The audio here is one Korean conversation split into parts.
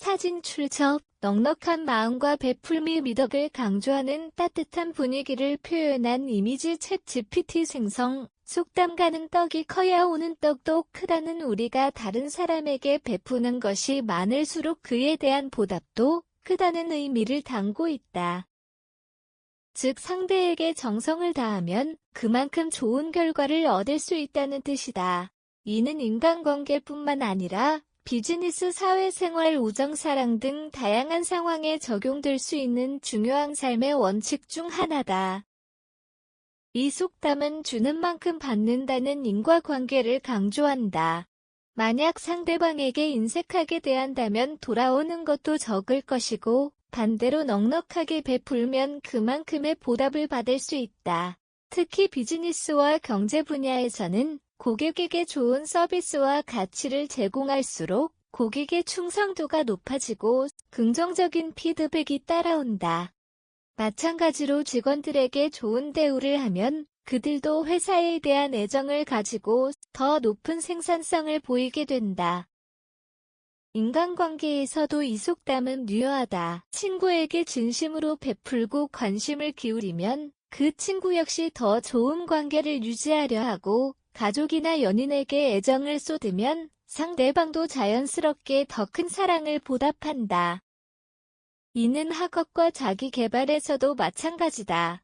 사진 출처, 넉넉한 마음과 베풀미 미덕을 강조하는 따뜻한 분위기를 표현한 이미지 챗 GPT 생성, 속담 가는 떡이 커야 오는 떡도 크다는 우리가 다른 사람에게 베푸는 것이 많을수록 그에 대한 보답도 크다는 의미를 담고 있다. 즉 상대에게 정성을 다하면 그만큼 좋은 결과를 얻을 수 있다는 뜻이다. 이는 인간관계뿐만 아니라 비즈니스, 사회생활, 우정, 사랑 등 다양한 상황에 적용될 수 있는 중요한 삶의 원칙 중 하나다. 이 속담은 주는 만큼 받는다는 인과관계를 강조한다. 만약 상대방에게 인색하게 대한다면 돌아오는 것도 적을 것이고 반대로 넉넉하게 베풀면 그만큼의 보답을 받을 수 있다. 특히 비즈니스와 경제 분야에서는 고객에게 좋은 서비스와 가치를 제공할수록 고객의 충성도가 높아지고 긍정적인 피드백이 따라온다. 마찬가지로 직원들에게 좋은 대우를 하면 그들도 회사에 대한 애정을 가지고 더 높은 생산성을 보이게 된다. 인간관계에서도 이 속담은 유효하다. 친구에게 진심으로 베풀고 관심을 기울이면 그 친구 역시 더 좋은 관계를 유지하려 하고 가족이나 연인에게 애정을 쏟으면 상대방도 자연스럽게 더 큰 사랑을 보답한다. 이는 학업과 자기 개발에서도 마찬가지다.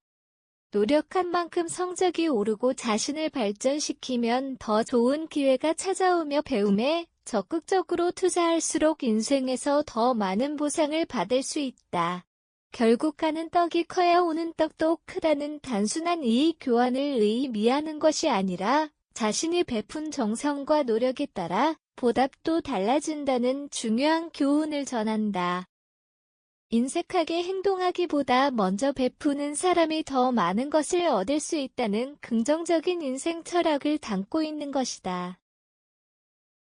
노력한 만큼 성적이 오르고 자신을 발전시키면 더 좋은 기회가 찾아오며 배움에 적극적으로 투자할수록 인생에서 더 많은 보상을 받을 수 있다. 결국 가는 떡이 커야 오는 떡도 크다는 단순한 이익 교환을 의미하는 것이 아니라 자신이 베푼 정성과 노력에 따라 보답도 달라진다는 중요한 교훈을 전한다. 인색하게 행동하기보다 먼저 베푸는 사람이 더 많은 것을 얻을 수 있다는 긍정적인 인생 철학을 담고 있는 것이다.